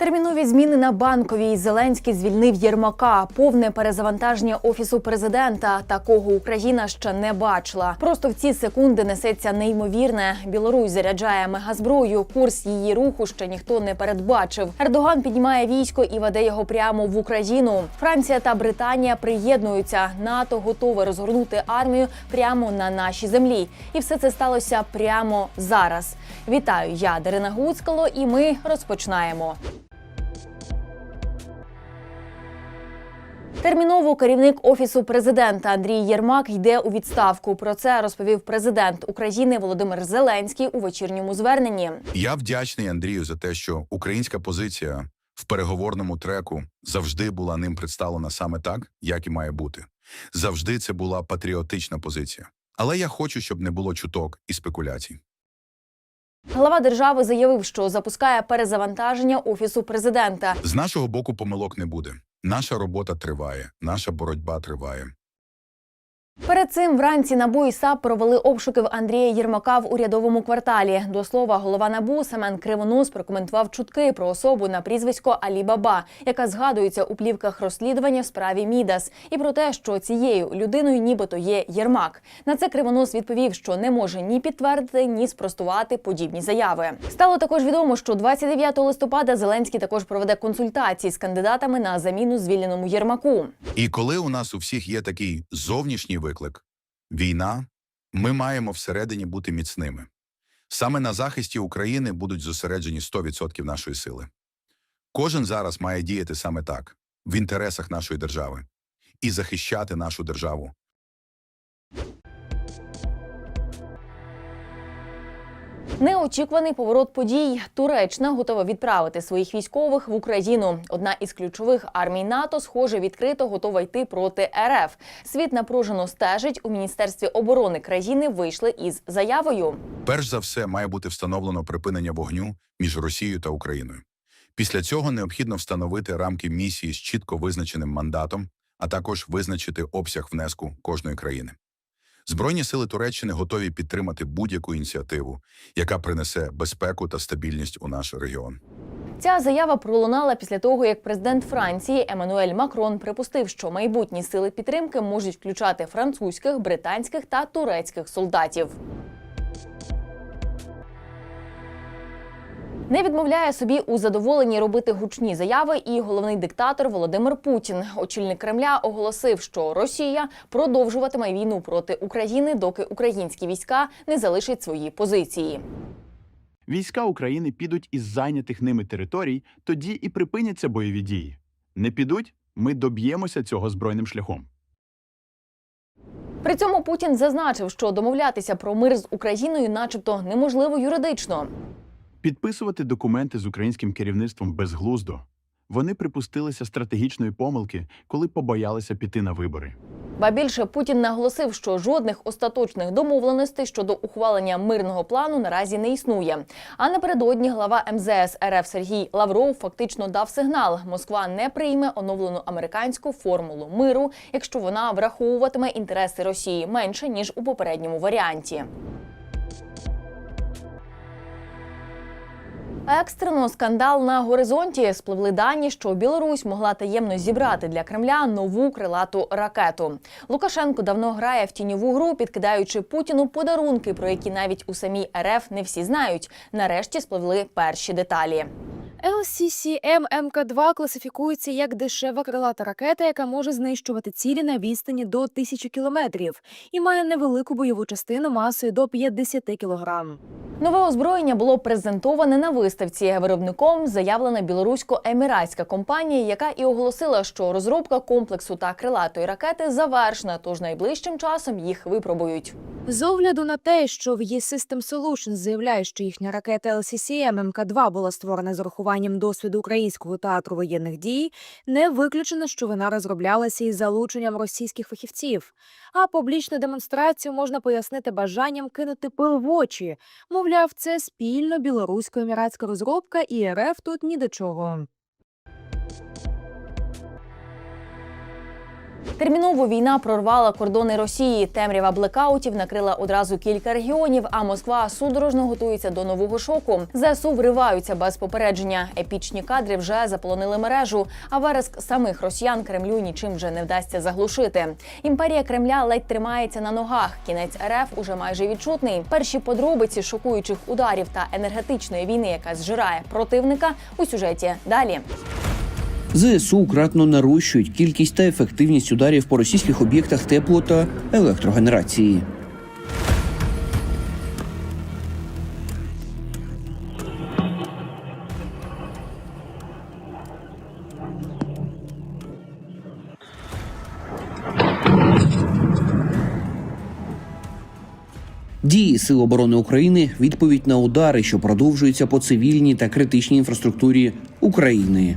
Термінові зміни на банковій Зеленський звільнив Єрмака. Повне перезавантаження офісу президента. Такого Україна ще не бачила. Просто в ці секунди несеться неймовірне. Білорусь заряджає мегазброю. Курс її руху ще ніхто не передбачив. Ердоган піднімає військо і веде його прямо в Україну. Франція та Британія приєднуються. НАТО готове розгорнути армію прямо на нашій землі. І все це сталося прямо зараз. Вітаю, я Дарина Гуцкало, і ми розпочинаємо. Терміново керівник офісу президента Андрій Єрмак йде у відставку. Про це розповів президент України Володимир Зеленський у вечірньому зверненні. Я вдячний Андрію за те, що українська позиція в переговорному треку завжди була ним представлена саме так, як і має бути. Завжди це була патріотична позиція. Але я хочу, щоб не було чуток і спекуляцій. Глава держави заявив, що запускає перезавантаження офісу президента. З нашого боку помилок не буде. Наша робота триває, наша боротьба триває. Перед цим вранці НАБУ і САП провели обшуки в Андрія Єрмака в урядовому кварталі. До слова, голова НАБУ Семен Кривонос прокоментував чутки про особу на прізвисько Алі Баба, яка згадується у плівках розслідування в справі Мідас, і про те, що цією людиною нібито є Єрмак. На це Кривонос відповів, що не може ні підтвердити, ні спростувати подібні заяви. Стало також відомо, що 29 листопада Зеленський також проведе консультації з кандидатами на заміну звільненому Єрмаку. І коли у нас у всіх є такий зовнішній виклик війна, ми маємо всередині бути міцними. Саме на захисті України будуть зосереджені 100% нашої сили. Кожен зараз має діяти саме так, в інтересах нашої держави, і захищати нашу державу. Неочікуваний поворот подій. Туреччина готова відправити своїх військових в Україну. Одна із ключових армій НАТО, схоже, відкрито готова йти проти РФ. Світ напружено стежить. У міністерстві оборони країни вийшли із заявою. Перш за все, має бути встановлено припинення вогню між Росією та Україною. Після цього необхідно встановити рамки місії з чітко визначеним мандатом, а також визначити обсяг внеску кожної країни. Збройні сили Туреччини готові підтримати будь-яку ініціативу, яка принесе безпеку та стабільність у наш регіон. Ця заява пролунала після того, як президент Франції Еммануель Макрон припустив, що майбутні сили підтримки можуть включати французьких, британських та турецьких солдатів. Не відмовляє собі у задоволенні робити гучні заяви і головний диктатор Володимир Путін. Очільник Кремля оголосив, що Росія продовжуватиме війну проти України, доки українські війська не залишать свої позиції. Війська України підуть із зайнятих ними територій, тоді і припиняться бойові дії. Не підуть, ми доб'ємося цього збройним шляхом. При цьому Путін зазначив, що домовлятися про мир з Україною, начебто, неможливо юридично. Підписувати документи з українським керівництвом безглуздо. Вони припустилися стратегічної помилки, коли побоялися піти на вибори. Ба більше Путін наголосив, що жодних остаточних домовленостей щодо ухвалення мирного плану наразі не існує. А напередодні глава МЗС РФ Сергій Лавров фактично дав сигнал: Москва не прийме оновлену американську формулу миру, якщо вона враховуватиме інтереси Росії менше ніж у попередньому варіанті. Екстрено скандал на горизонті спливли дані, що Білорусь могла таємно зібрати для Кремля нову крилату ракету. Лукашенко давно грає в тіньову гру, підкидаючи Путіну подарунки, про які навіть у самій РФ не всі знають. Нарешті спливли перші деталі. LCCM МК-2 класифікується як дешева крилата ракета, яка може знищувати цілі на відстані до 1000 кілометрів і має невелику бойову частину масою до 50 кілограм. Нове озброєння було презентоване на виставці. Виробником заявлена білорусько-еміратська компанія, яка і оголосила, що розробка комплексу та крилатої ракети завершена, тож найближчим часом їх випробують. З огляду на те, що в її System Solutions заявляє, що їхня ракета LCCM МК-2 була створена з урахуванням досвіду українського театру воєнних дій, не виключено, що вона розроблялася із залученням російських фахівців. А публічну демонстрацію можна пояснити бажанням кинути пил в очі. Мовляв, це спільно білорусько-еміратська розробка, і РФ тут ні до чого. Терміново війна прорвала кордони Росії. Темрява блекаутів накрила одразу кілька регіонів. А Москва судорожно готується до нового шоку. ЗСУ вриваються без попередження. Епічні кадри вже заполонили мережу. А вереск самих росіян Кремлю нічим вже не вдасться заглушити. Імперія Кремля ледь тримається на ногах. Кінець РФ уже майже відчутний. Перші подробиці шокуючих ударів та енергетичної війни, яка зжирає противника у сюжеті. Далі. ЗСУ кратно нарощують кількість та ефективність ударів по російських об'єктах тепло та електрогенерації. Дії Сил оборони України відповідь на удари, що продовжуються по цивільній та критичній інфраструктурі України.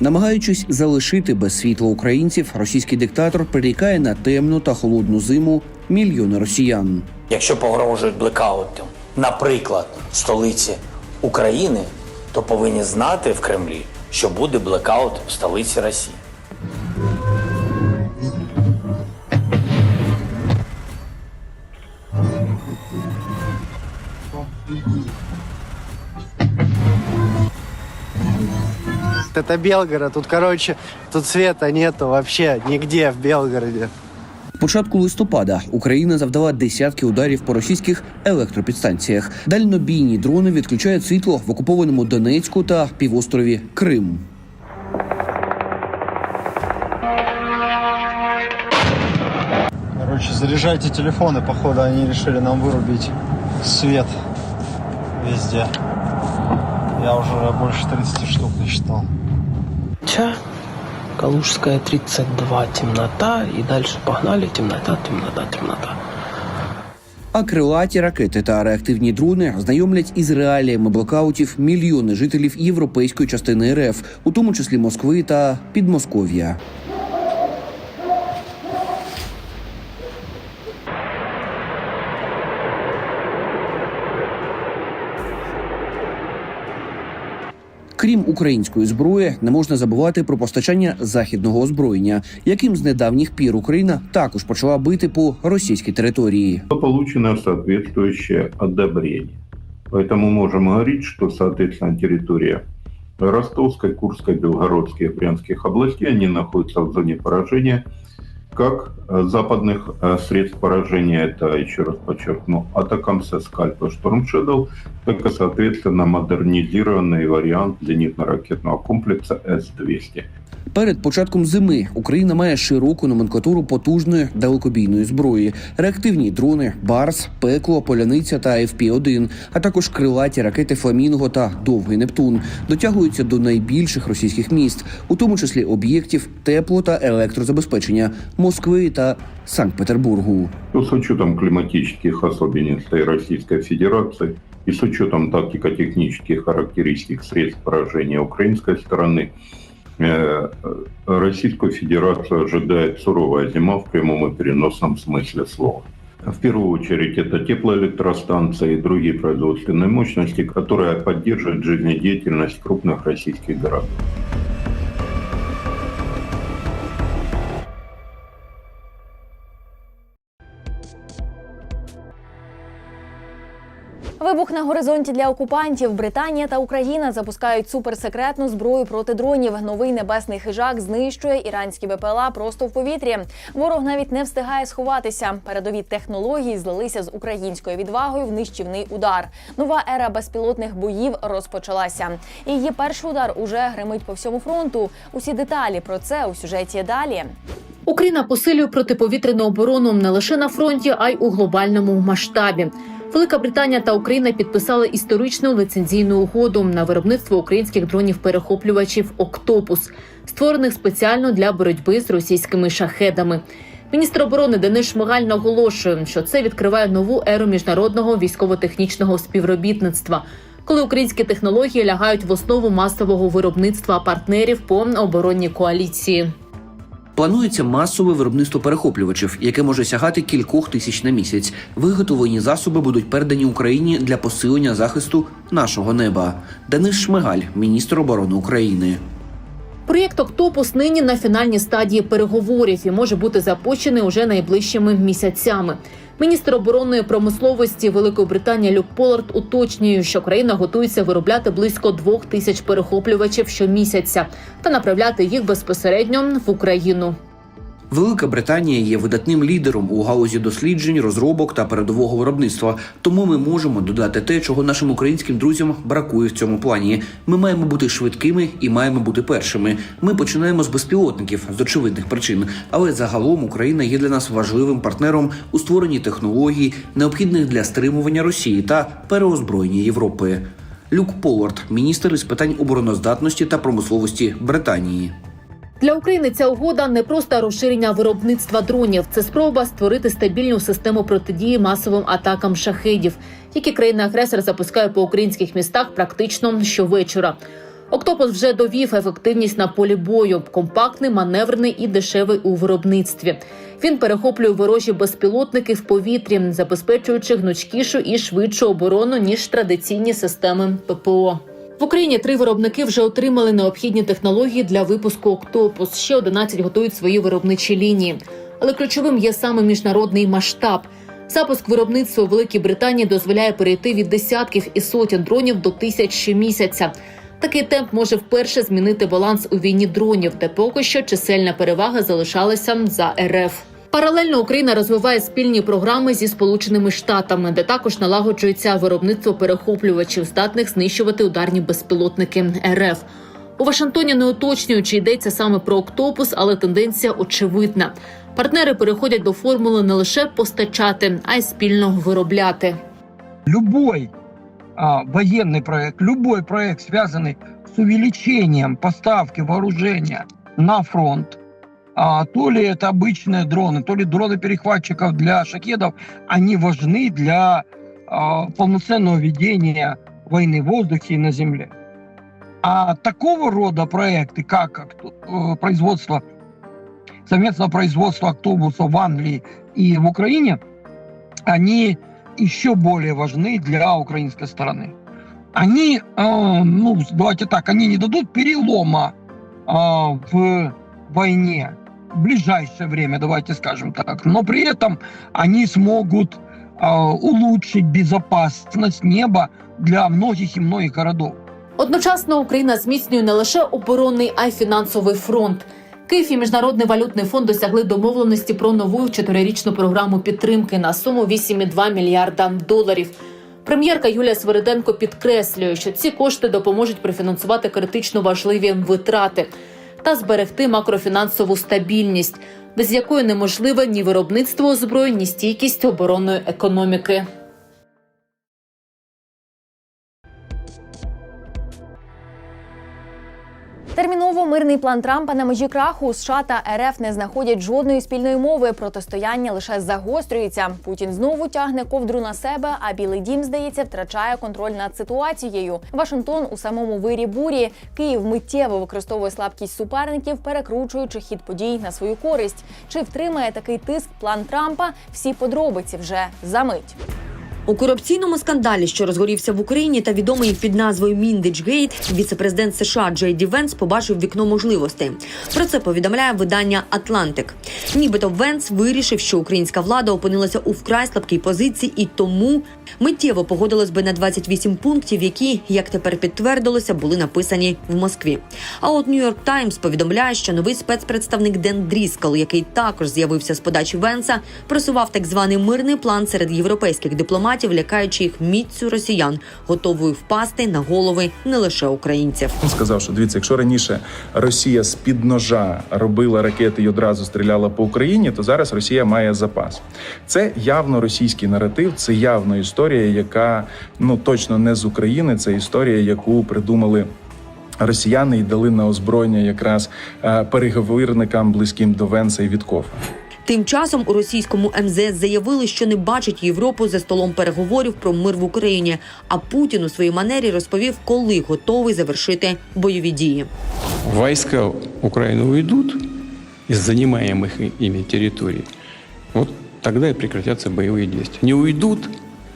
Намагаючись залишити без світла українців, російський диктатор прирікає на темну та холодну зиму мільйони росіян. Якщо погрожують блекаутом, наприклад, столиці України, то повинні знати в Кремлі, що буде блекаут в столиці Росії. Это Белгород. Тут, короче, тут света нету вообще нигде в Белгороде. Початку листопада Україна завдала десятки ударів по російських електропідстанціях. Дальнобійні дрони відключають світло в окупованому Донецьку та півострові Крим. Короче, заряжайте телефоны, походу они решили нам вырубить свет везде. Я уже больше 30 штук насчитал. Ча, Калужская 32, темнота, и дальше погнали, темнота, темнота, темнота. А крилаті ракети та реактивні дрони знайомлять із реаліями блокаутів мільйони жителів європейської частини РФ, у тому числі Москви та Підмосков'я. Крім української зброї, не можна забувати про постачання західного озброєння, яким з недавніх пір Україна також почала бити по російській території. получено соответствующее одобрение. Поэтому можем говорить, что, соответственно, территория Ростовской, Курской, Белгородской Брянских областей, они находятся в зоне поражения как э, западных э, средств поражения, это, еще раз подчеркну, Атакамса, Скальп и Шторм Shadow, так и, соответственно, модернизированный вариант зенитно-ракетного комплекса С-200. Перед початком зими Україна має широку номенклатуру потужної далекобійної зброї: реактивні дрони, Барс, Пекло, Поляниця та ФП-1, а також крилаті ракети Фламінго та Довгий Нептун дотягуються до найбільших російських міст, у тому числі об'єктів тепло та електрозабезпечення Москви та Санкт-Петербургу. То с учетом климатических особенностей Российской Федерации и с учетом тактико-технических характеристик средств поражения украинской стороны, э, Российскую Федерацию ожидает суровая зима в прямом и переносном смысле слова. В первую очередь это теплоэлектростанции и другие производственные мощности, которые поддерживают жизнедеятельность крупных российских городов. Вибух на горизонті для окупантів. Британія та Україна запускають суперсекретну зброю проти дронів. Новий небесний хижак знищує іранські БПЛА просто в повітрі. Ворог навіть не встигає сховатися. Передові технології злилися з українською відвагою в нищівний удар. Нова ера безпілотних боїв розпочалася. Її перший удар уже гримить по всьому фронту. Усі деталі про це у сюжеті далі. Україна посилює протиповітряну оборону не лише на фронті, а й у глобальному масштабі. Велика Британія та Україна підписали історичну лицензійну угоду на виробництво українських дронів-перехоплювачів Октопус, створених спеціально для боротьби з російськими шахедами. Міністр оборони Денис Шмигаль наголошує, що це відкриває нову еру міжнародного військово-технічного співробітництва, коли українські технології лягають в основу масового виробництва партнерів по оборонній коаліції. Планується масове виробництво перехоплювачів, яке може сягати кількох тисяч на місяць. Виготовлені засоби будуть передані Україні для посилення захисту нашого неба. Денис Шмигаль, міністр оборони України. Проєкт Октопус нині на фінальній стадії переговорів і може бути запущений уже найближчими місяцями. Міністр оборонної промисловості Великої Британії Люк Полард уточнює, що країна готується виробляти близько двох тисяч перехоплювачів щомісяця та направляти їх безпосередньо в Україну. Велика Британія є видатним лідером у галузі досліджень, розробок та передового виробництва. Тому ми можемо додати те, чого нашим українським друзям бракує в цьому плані. Ми маємо бути швидкими і маємо бути першими. Ми починаємо з безпілотників з очевидних причин, але загалом Україна є для нас важливим партнером у створенні технологій, необхідних для стримування Росії та переозброєння Європи. Люк Полвард, міністр із питань обороноздатності та промисловості Британії. Для України ця угода не просто розширення виробництва дронів, це спроба створити стабільну систему протидії масовим атакам шахедів, які країна-агресор запускає по українських містах практично щовечора. Октопус вже довів ефективність на полі бою, компактний, маневрений і дешевий у виробництві. Він перехоплює ворожі безпілотники в повітрі, забезпечуючи гнучкішу і швидшу оборону ніж традиційні системи ППО. В Україні три виробники вже отримали необхідні технології для випуску Октопус. Ще 11 готують свої виробничі лінії. Але ключовим є саме міжнародний масштаб. Запуск виробництва у Великій Британії дозволяє перейти від десятків і сотень дронів до тисяч щомісяця. Такий темп може вперше змінити баланс у війні дронів, де поки що чисельна перевага залишалася за РФ. Паралельно Україна розвиває спільні програми зі Сполученими Штатами, де також налагоджується виробництво перехоплювачів, здатних знищувати ударні безпілотники РФ. У Вашингтоні не уточнюють, чи йдеться саме про октопус, але тенденція очевидна. Партнери переходять до формули не лише постачати, а й спільно виробляти. любой а, военный проект, любой проект, связанный с увеличением поставки вооружения на фронт, а, то ли это обычные дроны, то ли дроны перехватчиков для шахедов, они важны для а, полноценного ведения войны в воздухе и на земле. А такого рода проекты, как, э, производство, совместное производство автобусов в Англии и в Украине, они еще более важны для украинской стороны. Они, э, ну, давайте так, они не дадут перелома э, в войне в ближайшее время, давайте скажем так. Но при этом они смогут э, улучшить безопасность неба для многих и многих городов. Одночасно Україна зміцнює не лише оборонний, а й фінансовий фронт. Київ і Міжнародний валютний фонд досягли домовленості про нову чотирирічну програму підтримки на суму 8,2 мільярда доларів. Прем'єрка Юлія Свириденко підкреслює, що ці кошти допоможуть профінансувати критично важливі витрати та зберегти макрофінансову стабільність, без якої неможливе ні виробництво озброєнь, ні стійкість оборонної економіки. Терміново мирний план Трампа на межі краху США та РФ не знаходять жодної спільної мови. Протистояння лише загострюється. Путін знову тягне ковдру на себе, а Білий Дім, здається, втрачає контроль над ситуацією. Вашингтон у самому вирі бурі. Київ миттєво використовує слабкість суперників, перекручуючи хід подій на свою користь. Чи втримає такий тиск план Трампа? Всі подробиці вже за мить. У корупційному скандалі, що розгорівся в Україні та відомий під назвою Міндичгейт, віцепрезидент США Джей Ді Венс побачив вікно можливостей. Про це повідомляє видання Атлантик. Нібито Венс вирішив, що українська влада опинилася у вкрай слабкій позиції і тому миттєво погодилась би на 28 пунктів, які, як тепер підтвердилося, були написані в Москві. А от Нью-Йорк Таймс повідомляє, що новий спецпредставник Ден Дріскал, який також з'явився з подачі Венса, просував так званий мирний план серед європейських дипломатів, лякаючи їх міцю росіян, готовою впасти на голови не лише українців. Він сказав, що дивіться, якщо раніше Росія з під ножа робила ракети і одразу стріляла по Україні, то зараз Росія має запас. Це явно російський наратив, це явно історія, яка ну точно не з України. Це історія, яку придумали. Росіяни і дали на озброєння якраз е, переговорникам близьким до Венса і Віткофа. Тим часом у російському МЗС заявили, що не бачать Європу за столом переговорів про мир в Україні. А Путін у своїй манері розповів, коли готовий завершити бойові дії. Войска Украины уйдут из занимаемых и- ими территорий, вот тогда и прекратятся боевые действия. Не уйдут,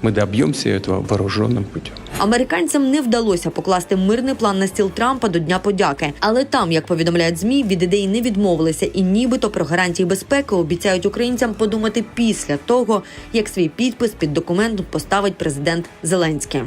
мы добьемся этого вооруженным путем. Американцям не вдалося покласти мирний план на стіл Трампа до Дня подяки, але там, як повідомляють змі, від ідеї не відмовилися, і нібито про гарантії безпеки обіцяють українцям подумати після того, як свій підпис під документом поставить президент Зеленський.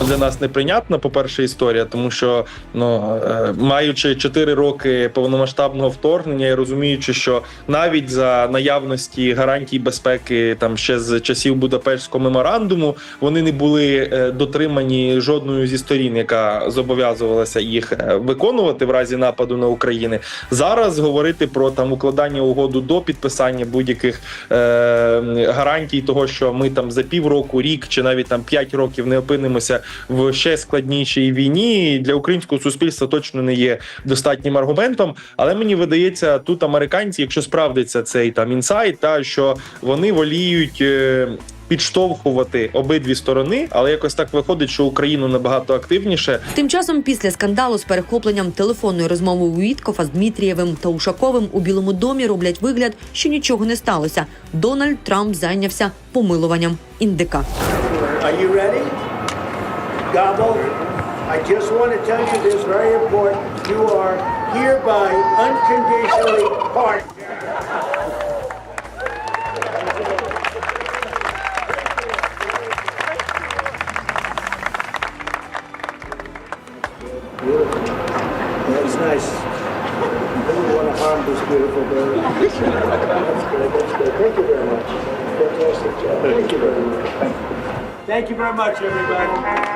Для нас неприйнятна, по-перше, історія, тому що ну е, маючи 4 роки повномасштабного вторгнення і розуміючи, що навіть за наявності гарантій безпеки там ще з часів Будапештського меморандуму вони не були е, дотримані жодною зі сторін, яка зобов'язувалася їх е, виконувати в разі нападу на Україну. Зараз говорити про там укладання угоду до підписання будь-яких е, гарантій того, що ми там за півроку, рік чи навіть там 5 років не опинимося в ще складнішій війні для українського суспільства точно не є достатнім аргументом. Але мені видається, тут американці, якщо справдиться цей там інсайт, та що вони воліють. е, Підштовхувати обидві сторони, але якось так виходить, що Україну набагато активніше Тим часом, після скандалу з перехопленням телефонної розмови Уіткофа з Дмитрієвим та Ушаковим у Білому домі роблять вигляд, що нічого не сталося. Дональд Трамп зайнявся помилуванням індика. Are you ready? Gobble. I just want to tell you this very important. You are hereby unconditionally part. That's nice. I don't want to harm this beautiful bird. That's good. That's good. Thank you very much. Fantastic job. Thank you very much. Thank you very much, everybody.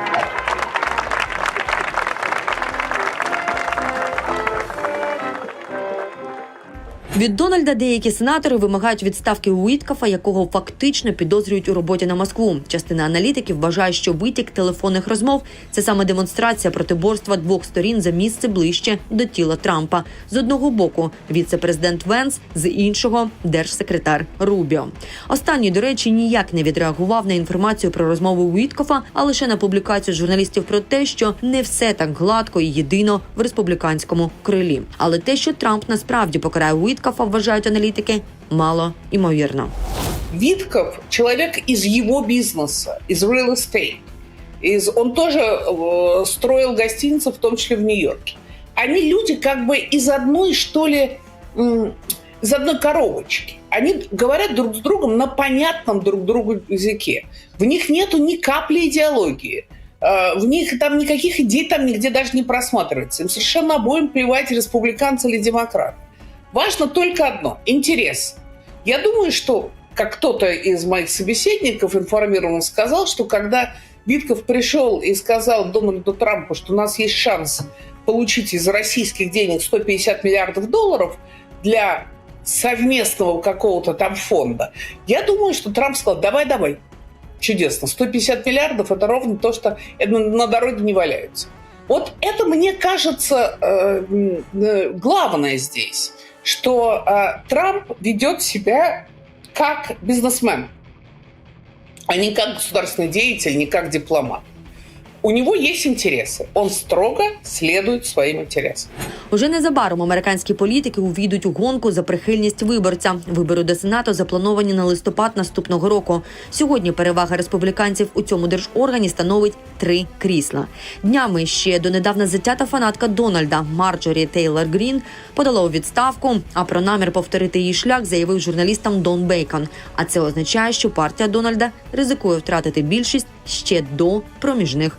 Від Дональда деякі сенатори вимагають відставки Уіткафа, якого фактично підозрюють у роботі на Москву. Частина аналітиків вважає, що витік телефонних розмов це саме демонстрація протиборства двох сторін за місце ближче до тіла Трампа. З одного боку віце-президент Венс, з іншого держсекретар Рубіо. Останній, до речі, ніяк не відреагував на інформацію про розмову Уіткофа, а лише на публікацію журналістів про те, що не все так гладко і єдино в республіканському крилі. Але те, що Трамп насправді покарає Уіткофа, вважають аналітики, мало імовірно. Витков – человек из его бизнеса, из real estate. Из, он тоже э, строил гостиницы, в том числе в Нью-Йорке. Они люди как бы из одной, что ли, м, из одной коробочки. Они говорят друг с другом на понятном друг другу языке. В них нету ни капли идеологии. Э, В них там никаких идей там нигде даже не просматривается. Им совершенно обоим плевать, республиканцы или демократы. Важно только одно – интерес. Я думаю, что, как кто-то из моих собеседников информированно сказал, что когда Витков пришел и сказал Дональду Трампу, что у нас есть шанс получить из российских денег 150 миллиардов долларов для совместного какого-то там фонда, я думаю, что Трамп сказал, давай-давай, чудесно, 150 миллиардов – это ровно то, что на дороге не валяются. Вот это, мне кажется, э, э, главное здесь, что э, Трамп ведет себя как бизнесмен, а не как государственный деятель, не как дипломат. У него есть интересы. Он строго следует своим интересам. Уже незабаром американські політики увійдуть у гонку за прихильність виборця. Вибори до сенату заплановані на листопад наступного року. Сьогодні перевага республіканців у цьому держоргані становить три крісла. Днями ще донедавна затята фанатка Дональда Марджорі Тейлор Грін подала у відставку. А про намір повторити її шлях заявив журналістам Дон Бейкон. А це означає, що партія Дональда ризикує втратити більшість ще до проміжних